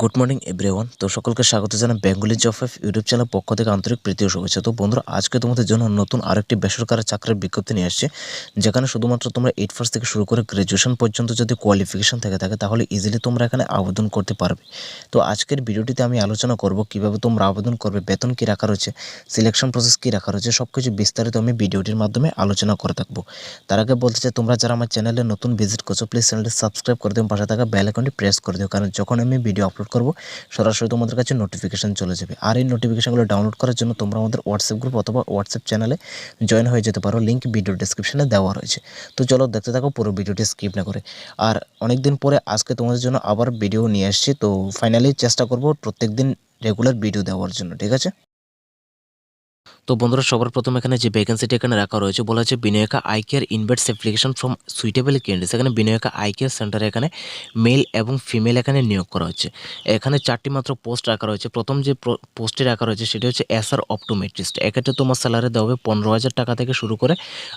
Good morning everyone তো সকলকে স্বাগত জানাই Bengali job of YouTube channel পক্ষ থেকে আন্তরিক প্রীতি ও শুভেচ্ছা। তো বন্ধুরা, আজকে তোমাদের জন্য নতুন আরেকটি বেসরকারি চাকরির বিজ্ঞপ্তি নিয়ে আসছে, যেখানে শুধুমাত্র তোমরা এইট ফার্স্ট থেকে শুরু করে গ্র্যাজুয়েশন পর্যন্ত যদি কোয়ালিফিকেশন থেকে থাকে, তাহলে ইজিলি তোমরা এখানে আবেদন করতে পারবে। তো আজকের ভিডিওটিতে আমি আলোচনা করব কীভাবে তোমরা আবেদন করবে, বেতন কী রাখা রয়েছে সিলেকশন প্রসেস কী রাখা রয়েছে সব কিছু বিস্তারিত আমি ভিডিওটির মাধ্যমে আলোচনা করে থাকব। তার আগে বলতে চাই, তোমরা যারা আমার চ্যানেলে নতুন ভিজিট করছ প্লিজ চ্যানেলটি সাবস্ক্রাইব করে দিও, পাশে থাকা বেল আইকনটি প্রেস করে দিও, কারণ যখন আমি ভিডিও আপলোড করব, সরাসরি তোমাদের কাছে নোটিফিকেশান চলে যাবে। আর এই নোটিফিকেশানগুলো ডাউনলোড করার জন্য তোমরা আমাদের হোয়াটসঅ্যাপ গ্রুপ অথবা হোয়াটসঅ্যাপ চ্যানেলে জয়েন হয়ে যেতে পারো লিঙ্ক ভিডিও ডিসক্রিপশানে দেওয়া রয়েছে। তো চলো দেখতে থাকো পুরো ভিডিওটি স্কিপ না করে। আর অনেক দিন পরে আজকে তোমাদের জন্য আবার ভিডিও নিয়ে আসছি, তো ফাইনালি চেষ্টা করব প্রত্যেক দিন রেগুলার ভিডিও দেওয়ার জন্য, ঠিক আছে? তো বন্ধুরা, সবার প্রথম এখানে যে ভ্যাকেন্সিটি এখানে রাখা রয়েছে, বলা হচ্ছে Vinayaka eye care invites application from suitable candidates এখানে বিনয়কা আই কেয়ার সেন্টারে এখানে মেল এবং ফিমেল এখানে নিয়োগ করা হচ্ছে। এখানে চারটি মাত্র পোস্ট রাখা রয়েছে। প্রথম যে পোস্টটি রাখা রয়েছে, সেটি হচ্ছে এসআর অপটোমেট্রিস্ট এক্ষেত্রে তোমার স্যালারি দেওয়া হবে পনেরো হাজার টাকা থেকে শুরু করে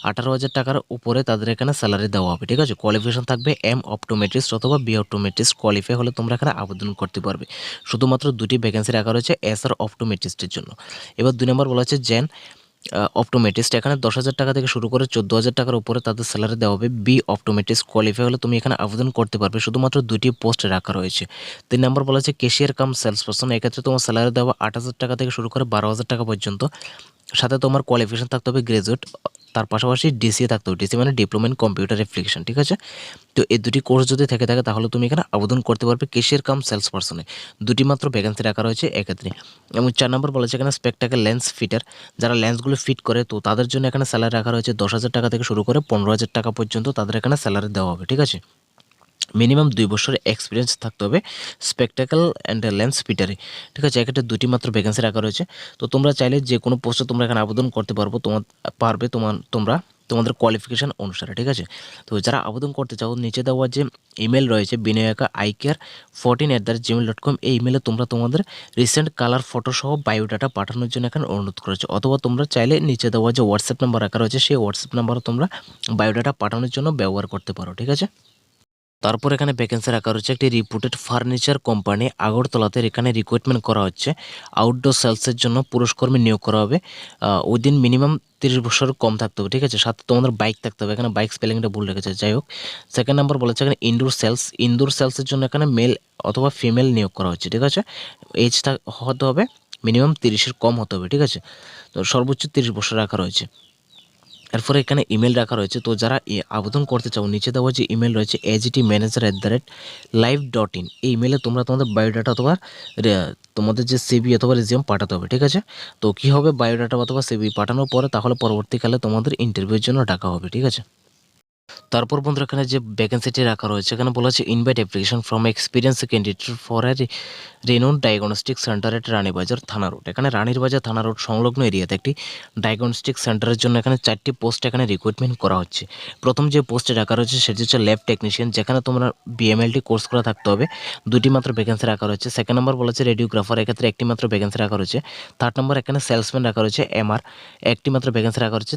আঠারো হাজার টাকার উপরে তাদের এখানে স্যালারি দেওয়া হবে, ঠিক আছে? কোয়ালিফিকেশন থাকবে এম অপটোমেট্রিস্ট অথবা বি অপটোমেট্রিস্ট কোয়ালিফাই হলে তোমরা এখানে আবেদন করতে পারবে। শুধুমাত্র দুটি ভ্যাকেন্সি রাখা রয়েছে এসআর অপটোমেট্রিস্টের জন্য। এবার দুই নম্বর বলা হচ্ছে জেন অপটোমেটিস্ট এখানে দশ হাজার টাকা থেকে শুরু করে চোদ্দ হাজার টাকার উপরে তাদের স্যালারি দেওয়া হবে। বি অপটোমেটিস্ট কোয়ালিফাই হলে তুমি এখানে আবেদন করতে পারবে। শুধুমাত্র দুটি পোস্ট রাখা রয়েছে। তিন নম্বর বলা হচ্ছে কেশিয়ার কাম সেলস পার্সন এক্ষেত্রে তোমার স্যালারি দেওয়া আট হাজার টাকা থেকে শুরু করে বারো হাজার টাকা পর্যন্ত। সাথে তোমার কোয়ালিফিকেশন থাকতে হবে গ্রাজুয়েট তার পাশাপাশি ডিসি থাকতে হবে। ডিসি মানে ডিপ্লোমা ইন কম্পিউটার অ্যাপ্লিকেশন ঠিক আছে? তো এই দুটি কোর্স যদি থেকে থাকে, তাহলে তুমি এখানে আবেদন করতে পারবে কেশিয়ার কাম সেলস পার্সনে দুটি মাত্র ভ্যাকেন্সি রাখা রয়েছে এক্ষেত্রে এবং চার নম্বর বলেছে এখানে স্পেকটাকে লেন্স ফিটার যারা লেন্সগুলো ফিট করে, তো তাদের জন্য এখানে স্যালারি রাখা রয়েছে দশ হাজার টাকা থেকে শুরু করে পনেরো হাজার টাকা পর্যন্ত তাদের এখানে স্যালারি দেওয়া হবে, ঠিক আছে? মিনিমাম দুই বছরের এক্সপিরিয়েন্স থাকতে হবে স্পেকটাকেল অ্যান্ড লেন্স ফিটারে ঠিক আছে এক্ষেত্রে দুটি মাত্র ভ্যাকেন্সি রাখা রয়েছে। তো তোমরা চাইলে যে কোনো পোস্টে তোমরা এখানে আবেদন করতে পারব, তোমার, পারবে তোমার, তোমরা তোমাদের কোয়ালিফিকেশান অনুসারে, ঠিক আছে? তো যারা আবেদন করতে চাও, নিচে দেওয়া যে ইমেল রয়েছে Vinayaka eye care fourteen at the rate gmail dot com এই ইমেলে তোমরা তোমাদের রিসেন্ট কালার ফটো সহ বায়োডাটা পাঠানোর জন্য এখানে অনুরোধ করেছ। অথবা তোমরা চাইলে নিচে দেওয়া যে হোয়াটসঅ্যাপ নাম্বার রাখা রয়েছে, সেই হোয়াটসঅ্যাপ নাম্বারও তোমরা বায়োডাটা পাঠানোর জন্য ব্যবহার করতে পারো, ঠিক আছে? তারপর এখানে ভ্যাকেন্সি রাখা রয়েছে। একটি রিপুটেড ফার্নিচার কোম্পানি আগরতলাতে এখানে রিক্রুটমেন্ট করা হচ্ছে। আউটডোর সেলসের জন্য পুরুষ কর্মী নিয়োগ করা হবে। উইদিন মিনিমাম তিরিশ বছর কম থাকতে হবে, ঠিক আছে? সাথে তোমাদের বাইক থাকতে হবে। এখানে বাইক স্পেলিংটা ভুল রেখেছে, যাই হোক। সেকেন্ড নাম্বার বলেছে এখানে ইনডোর সেলস ইনডোর সেলসের জন্য এখানে মেল অথবা ফিমেল নিয়োগ করা হচ্ছে, ঠিক আছে? এজ হতে হবে মিনিমাম তিরিশের কম হতে হবে, ঠিক আছে? তো সর্বোচ্চ তিরিশ বছর রাখা রয়েছে। এরপরে এখানে ইমেল রাখা রয়েছে। তো যারা আবেদন করতে চাও, নিচে দেওয়া যে ইমেল রয়েছে AGT manager at the rate live dot in এই ইমেলে তোমরা তোমাদের বায়োডাটা অথবা তোমাদের যে সিবি অথবা রেজিউম পাঠাতে হবে, ঠিক আছে? তো কী হবে? বায়োডাটা অথবা সিবি পাঠানোর পরে তাহলে পরবর্তীকালে তোমাদের ইন্টারভিউর জন্য ডাকা হবে, ঠিক আছে? তারপর বন্ধুরা এখানে যে ভ্যাকেন্সিটি রাখা রয়েছে, এখানে বলা হচ্ছে invite application from experience candidate for a রেনুন diagnostic centre at Ranibazar থানা রোড এখানে রানীর বাজার থানা রোড সংলগ্ন এরিয়াতে একটি ডায়াগনস্টিক সেন্টারের জন্য এখানে চারটি পোস্ট এখানে রিক্রুটমেন্ট করা হচ্ছে। প্রথম যে পোস্টে রাখা রয়েছে, সেটি হচ্ছে ল্যাব টেকনিশিয়ান যেখানে তোমরা বিএমএলটি কোর্স করা থাকতে হবে। দুটি মাত্র ভ্যাকেন্সি রাখা রয়েছে। সেকেন্ড নম্বর বলা হচ্ছে রেডিওগ্রাফার এক্ষেত্রে একটি মাত্র ভ্যাকেন্সি রাখা রয়েছে। থার্ড নম্বর এখানে সেলসম্যান রাখা রয়েছে এমআর একটি মাত্র ভ্যাকেন্সি রাখা রয়েছে।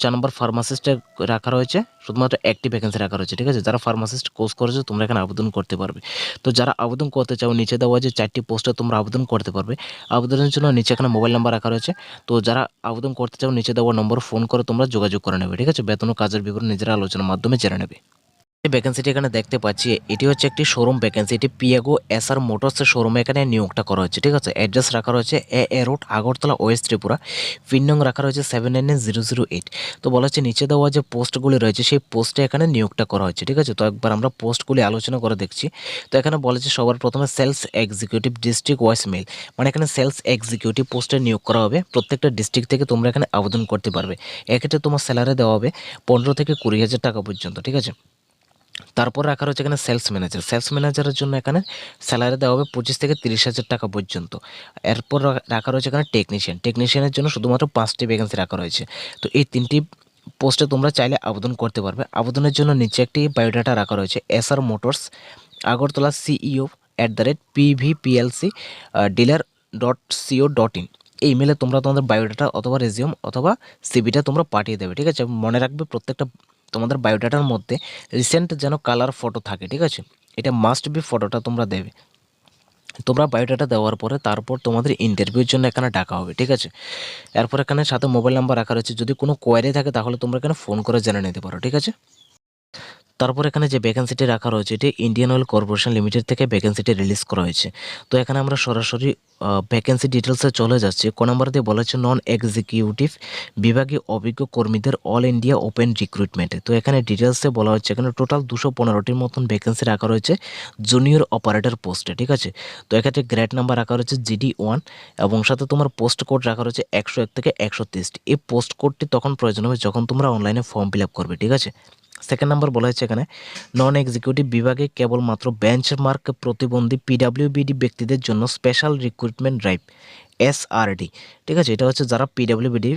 চার নম্বর ফার্মাসিস্টে রাখা রয়েছে, শুধুমাত্র একটি ভ্যাকেন্সি রাখা রয়েছে, ঠিক আছে? যারা ফার্মাসিস্ট কোর্স করেছ, তোমরা এখানে আবেদন করতে পারবে। তো যারা আবেদন করতে চাও, নিচে দেওয়া যে চারটি পোস্টে তোমরা আবেদন করতে পারবে। আবেদনের জন্য নিচে এখানে মোবাইল নাম্বার রাখা রয়েছে। তো যারা আবেদন করতে চাও, নিচে দেওয়া নম্বর ফোন করে তোমরা যোগাযোগ করে নেবে, ঠিক আছে? বেতন ও কাজের বিবরণ নিজেরা আলোচনার মাধ্যমে জেনে নেবে। ভ্যাকেন্সিটি এখানে দেখতে পাচ্ছি। এটি হচ্ছে একটি শোরুম ভ্যাকেন্সি এটি পিয়াগো এস আর মোটরসের শোরুমে এখানে নিয়োগটা করা হচ্ছে ঠিক আছে? অ্যাড্রেস রাখা রয়েছে A A road Agartala west Tripura. Pin নং রাখা রয়েছে seven nine zero zero eight তো বলা হচ্ছে নিচে দেওয়া যে পোস্টগুলি রয়েছে, সেই পোস্টে এখানে নিয়োগটা করা হচ্ছে ঠিক আছে? তো একবার আমরা পোস্টগুলি আলোচনা করে দেখছি। তো এখানে বলেছে সবার প্রথমে sales executive district wise male মানে এখানে সেলস এক্সিকিউটিভ পোস্টে নিয়োগ করা হবে। প্রত্যেকটা ডিস্ট্রিক্ট থেকে তোমরা এখানে আবেদন করতে পারবে। এক্ষেত্রে তোমার স্যালারি দেওয়া হবে পনেরো থেকে কুড়ি হাজার টাকা পর্যন্ত, ঠিক আছে? তারপর রাখা রয়েছে এখানে সেলস ম্যানেজার সেলস ম্যানেজারের জন্য এখানে স্যালারি দেওয়া হবে পঁচিশ থেকে তিরিশ হাজার টাকা পর্যন্ত। এরপর রাখা রয়েছে এখানে টেকনিশিয়ান টেকনিশিয়ানের জন্য শুধুমাত্র পাঁচটি ভ্যাকেন্সি রাখা রয়েছে। তো এই তিনটি পোস্টে তোমরা চাইলে আবেদন করতে পারবে। আবেদনের জন্য নিচে একটি বায়োডাটা রাখা রয়েছে। S R motors Agartala CEO at the rate PVPLC dealer dot CO dot in এই ইমেলে তোমরা তোমাদের বায়োডাটা অথবা রেজিউম অথবা সিবিটা তোমরা পাঠিয়ে দেবে, ঠিক আছে? মনে রাখবে প্রত্যেকটা তোমাদের বায়োডাটার মধ্যে রিসেন্ট যেন কালার ফটো থাকে, ঠিক আছে? এটা মাস্ট বি ফটোটা তোমরা দেবে। তোমরা বায়োডাটা দেওয়ার পরে তারপর তোমাদের ইন্টারভিউর জন্য এখানে ডাকা হবে, ঠিক আছে? এরপর এখানে সাথে মোবাইল নাম্বার রাখা রয়েছে। যদি কোনো কোয়ারি থাকে তাহলে তোমরা এখানে ফোন করে জেনে নিতে পারো, ঠিক আছে? তারপর এখানে যে ভ্যাকেন্সিটি রাখা রয়েছে, এটি ইন্ডিয়ান অয়েল কর্পোরেশন লিমিটেড থেকে ভ্যাকেন্সিটি রিলিজ করা হয়েছে। তো এখানে আমরা সরাসরি ভ্যাকেন্সি ডিটেলসে চলে যাচ্ছি। ক নম্বর দিয়ে বলা হচ্ছে নন এক্সিকিউটিভ বিভাগীয় অভিজ্ঞ কর্মীদের অল ইন্ডিয়া ওপেন রিক্রুটমেন্টে তো এখানে ডিটেলসে বলা হচ্ছে, এখানে টোটাল দুশো পনেরোটির মতন ভ্যাকেন্সি রাখা রয়েছে জুনিয়র অপারেটর পোস্টে ঠিক আছে? তো এক্ষেত্রে গ্রেড নাম্বার রাখা রয়েছে জিডি ওয়ান এবং সাথে তোমার পোস্ট কোড রাখা রয়েছে একশো এক থেকে একশো তিরিশটি। এই পোস্ট কোডটি তখন প্রয়োজন হবে যখন তোমরা অনলাইনে ফর্ম ফিল আপ করবে, ঠিক আছে? সেকেন্ড নাম্বার বলা হয়েছে এখানে নন এক্সিকিউটিভ বিভাগে কেবলমাত্র বেঞ্চমার্ক প্রতিবন্ধী পিডাব্লিউবিডি ব্যক্তিদের জন্য স্পেশাল রিক্রুটমেন্ট ড্রাইভ এসআরডি ঠিক আছে, এটা হচ্ছে যারা পিডাব্লিউবিডি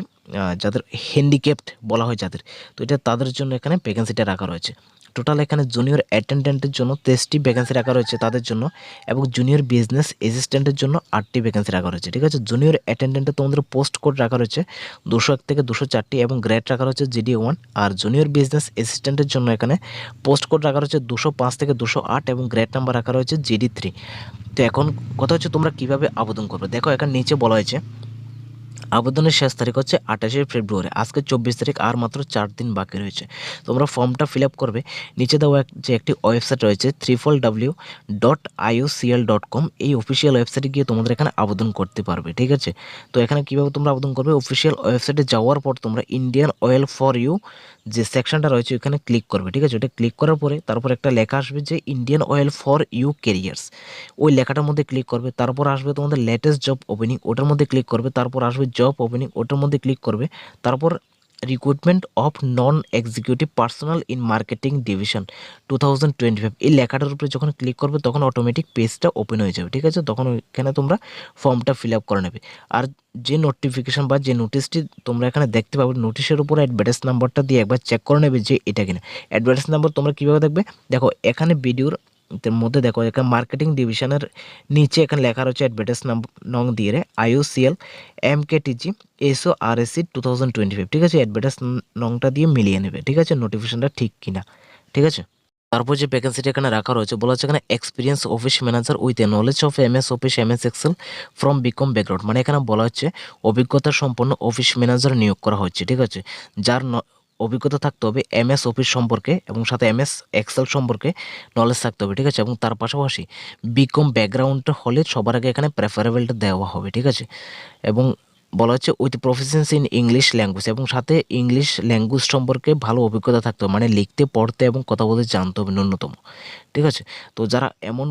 যাদের হ্যান্ডিক্যাপ্ট বলা হয় যাদের, তো এটা তাদের জন্য এখানে ভ্যাকেন্সিটা রাখা রয়েছে। টোটাল এখানে জুনিয়র অ্যাটেন্ডেন্টের জন্য তেইশটি ভ্যাকেন্সি রাখা রয়েছে তাদের জন্য এবং জুনিয়র বিজনেস অ্যাসিস্ট্যান্টের জন্য আটটি ভ্যাকেন্সি রাখা রয়েছে, ঠিক আছে? জুনিয়র অ্যাটেন্ডেন্টে তোমাদের পোস্ট কোড রাখা রয়েছে দুশো এক থেকে দুশো চারটি এবং গ্রেড রাখা রয়েছে GD one R junior business অ্যাসিস্ট্যান্টের জন্য এখানে পোস্ট কোড রাখা রয়েছে দুশো পাঁচ থেকে দুশো আট এবং গ্রেড নাম্বার রাখা রয়েছে জিডি থ্রি তো এখন কথা হচ্ছে তোমরা কীভাবে আবেদন করবে? দেখো এখানে নিচে বলা হয়েছে আবেদনের শেষ তারিখ হচ্ছে আঠাশে ফেব্রুয়ারি। আজকে চব্বিশ তারিখ, আর মাত্র চার দিন বাকি রয়েছে। তোমরা ফর্মটা ফিল আপ করবে। নিচে দেওয়া যে একটি ওয়েবসাইট রয়েছে triple W dot IOCL dot com এই অফিসিয়াল ওয়েবসাইটে গিয়ে তোমাদের এখানে আবেদন করতে পারবে, ঠিক আছে? তো এখানে কীভাবে তোমরা আবেদন করবে? অফিসিয়াল ওয়েবসাইটে যাওয়ার পর তোমরা ইন্ডিয়ান অয়েল ফর ইউ যে সেকশনটা রয়েছে ওখানে ক্লিক করবে, ঠিক আছে? ওটা ক্লিক করার পরে তারপর একটা লেখা আসবে যে Indian oil for you careers ওই লেখাটার মধ্যে ক্লিক করবে, তারপর আসবে তোমাদের লেটেস্ট জব ওপেনিং ওটার মধ্যে ক্লিক করবে, তারপর আসবে জব ওপেনিং ওটার মধ্যে ক্লিক করবে। তারপর recruitment of non executive personnel in marketing division two thousand twenty এই লেখাটার উপরে যখন ক্লিক করবে, তখন অটোমেটিক পেজটা ওপেন হয়ে যাবে, ঠিক আছে? তখন ওইখানে তোমরা ফর্মটা ফিল আপ করে নেবে। আর যে নোটিফিকেশান বা যে নোটিশটি তোমরা এখানে দেখতে পাবে নোটিশের উপর অ্যাডভার্টাইজ নাম্বারটা দিয়ে একবার চেক করে নেবে যে এটা কিনা। অ্যাডভার্টাইজ নাম্বার তোমরা কীভাবে দেখবে? দেখো, এখানে ভিডিওর মধ্যে দেখো, এখানে মার্কেটিং ডিভিশনের নিচে এখানে লেখা রয়েছে অ্যাডভার্টাইজ নং দিয়ে রে IOCL M K TG SO R AC two thousand twenty five ঠিক আছে? অ্যাডভার্টাইজ নংটা দিয়ে মিলিয়ে নেবে, ঠিক আছে? নোটিফিকেশনটা ঠিক কিনা, ঠিক আছে? তারপর যে ভ্যাকেন্সিটা এখানে রাখা রয়েছে, বলা হচ্ছে এখানে experience office manager with a knowledge of M S office M S excel from BCom background মানে এখানে বলা হচ্ছে অভিজ্ঞতা সম্পন্ন অফিস ম্যানেজার নিয়োগ করা হচ্ছে, ঠিক আছে? যার অভিজ্ঞতা থাকতে হবে এম এস অফিস সম্পর্কে এবং সাথে এম এস এক্সেল সম্পর্কে নলেজ থাকতে হবে, ঠিক আছে? এবং তার পাশাপাশি বিকম ব্যাকগ্রাউন্ডটা হলে সবার আগে এখানে প্রেফারেবলটা দেওয়া হবে, ঠিক আছে? এবং বলা হচ্ছে with proficiency in English language এবং সাথে ইংলিশ ল্যাঙ্গুয়েজ সম্পর্কে ভালো অভিজ্ঞতা থাকতে হবে মানে লিখতে, পড়তে এবং কথা বলতে জানতে হবে ন্যূনতম, ঠিক আছে? তো যারা এমন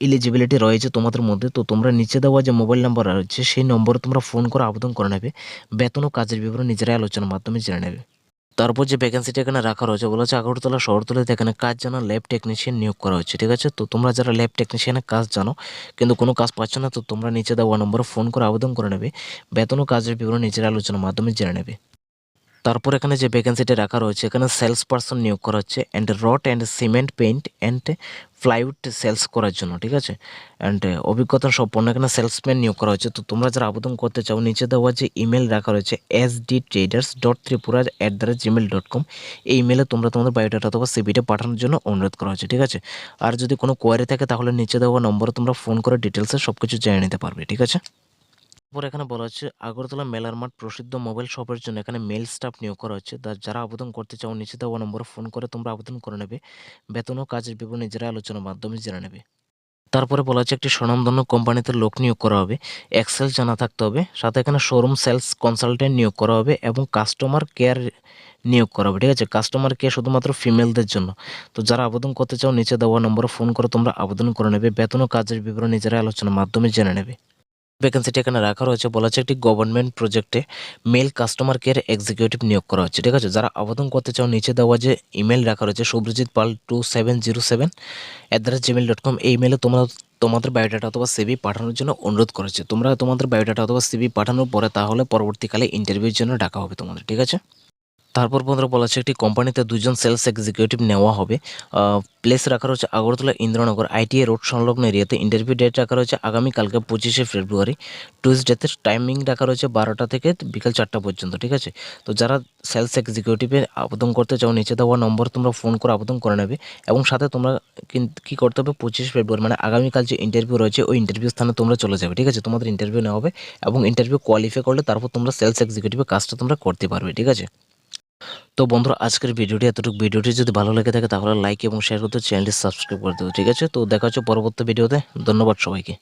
এলিজিবিলিটি রয়েছে তোমাদের মধ্যে, তো তোমরা নিচে দেওয়া যে মোবাইল নাম্বার রয়েছে, সেই নম্বরে তোমরা ফোন করে আবেদন করে নেবে, বেতন ও কাজের বিবরণ নিজেরাই আলোচনার মাধ্যমে জেনে নেবে। তারপর যে ভ্যাকেন্সিটা এখানে রাখা রয়েছে, বলেছে আগরতলা শহরতলাতে এখানে কাজ জানা ল্যাব টেকনিশিয়ান নিয়োগ করা হচ্ছে ঠিক আছে? তো তোমরা যারা ল্যাব টেকনিশিয়ানের কাজ জানো, কিন্তু কোনো কাজ পাচ্ছ না, তো তোমরা নিচে দেওয়া নম্বরে ফোন করে আবেদন করে নেবে। বেতন ও কাজের বিবরণ নিজের আলোচনার মাধ্যমে জেনে নেবে। তারপর এখানে যে ভ্যাকেন্সিটা রাখা রয়েছে, এখানে সেলস পার্সন নিয়োগ করা হচ্ছে and rod and cement paint and plywood sales করার জন্য, ঠিক আছে? অ্যান্ড অভিজ্ঞতা সম্পন্ন এখানে সেলসম্যান নিয়োগ করা হয়েছে তো তোমরা যারা আবেদন করতে চাও, নিচে দেওয়া যে ইমেল রাখা রয়েছে S D traders dot Tripura at the rate gmail dot com এই ইমেলে তোমরা তোমাদের বায়োডাটা অথবা সিবিটা পাঠানোর জন্য অনুরোধ করা হয়েছে ঠিক আছে? আর যদি কোনো কোয়ারি থাকে, তাহলে নিচে দেওয়া নম্বরে তোমরা ফোন করে ডিটেলসে সব কিছু জেনে নিতে পারবে, ঠিক আছে? তারপর এখানে বলা হচ্ছে, আগরতলা মেলার মাঠ প্রসিদ্ধ মোবাইল শপের জন্য এখানে মেল স্টাফ নিয়োগ করা হচ্ছে। যারা আবেদন করতে চাও নিচে দেওয়া নম্বরে ফোন করে তোমরা আবেদন করে নেবে। বেতন ও কাজের বিবরণ নিজেরা আলোচনার মাধ্যমে জেনে নেবে। তারপরে বলা হচ্ছে, একটি স্বনামধন্য কোম্পানিতে লোক নিয়োগ করা হবে। এক্সেল জানা থাকতে হবে। সাথে এখানে শোরুম সেলস কনসালটেন্ট নিয়োগ করা হবে এবং কাস্টমার কেয়ার নিয়োগ করা হবে। ঠিক আছে? কাস্টমার কেয়ার শুধুমাত্র ফিমেলদের জন্য। তো যারা আবেদন করতে চাও নিচে দেওয়া নম্বরে ফোন করে তোমরা আবেদন করে নেবে। বেতন ও কাজের বিবরণ নিজেরা আলোচনার মাধ্যমে জেনে নেবে। ভ্যাকেন্সিটি এখানে রাখা রয়েছে বলা হচ্ছে একটি গভর্নমেন্ট প্রজেক্টে মেল কাস্টমার কেয়ার এক্সিকিউটিভ নিয়োগ করা হচ্ছে, ঠিক আছে? যারা আবেদন করতে চাও, নিচে দেওয়া যে ইমেল রাখা রয়েছে Subrajit Pal two seven zero seven at the rate gmail dot com এই ইমেলে তোমরা তোমাদের বায়োডাটা অথবা সিবি পাঠানোর জন্য অনুরোধ করেছে। তোমরা তোমাদের বায়োডাটা অথবা সিবি পাঠানোর পরে তাহলে পরবর্তীকালে ইন্টারভিউর জন্য ডাকা হবে তোমাদের, ঠিক আছে? তারপর বন্ধুরা বলা হচ্ছে একটি কোম্পানিতে দুজন সেলস এক্সিকিউটিভ নেওয়া হবে। প্লেস রাখা রয়েছে আগরতলা ইন্দ্রনগর। আইটিআই রোড সংলগ্ন এরিয়াতে। ইন্টারভিউ ডেট রাখা রয়েছে আগামীকালকে পঁচিশে ফেব্রুয়ারি। টুইসডেতে টাইমিং রাখা রয়েছে বারোটা থেকে বিকাল চারটা পর্যন্ত, ঠিক আছে? তো যারা সেলস এক্সিকিউটিভে আবেদন করতে চাও, নিচে দেওয়া নম্বর তোমরা ফোন করে আবেদন করে নেবে এবং সাথে তোমরা কি করতে হবে? পঁচিশ ফেব্রুয়ারি মানে আগামীকাল যে ইন্টারভিউ রয়েছে, ওই ইন্টারভিউ স্থানে তোমরা চলে যাবে, ঠিক আছে? তোমাদের ইন্টারভিউ নেওয়া হবে এবং ইন্টারভিউ কোয়ালিফাই করলে তারপর তোমরা সেলস এক্সিকিউটিভের কাজটা তোমরা করতে পারবে, ঠিক আছে? তো বন্ধুরা, আজকের ভিডিওটি এতটুকু। ভিডিওটি যদি ভালো লেগে থাকে তাহলে লাইক এবং শেয়ার করতে চ্যানেলটি সাবস্ক্রাইব করে দেবো, ঠিক আছে? তো দেখা হচ্ছে পরবর্তী ভিডিওতে। ধন্যবাদ সবাইকে।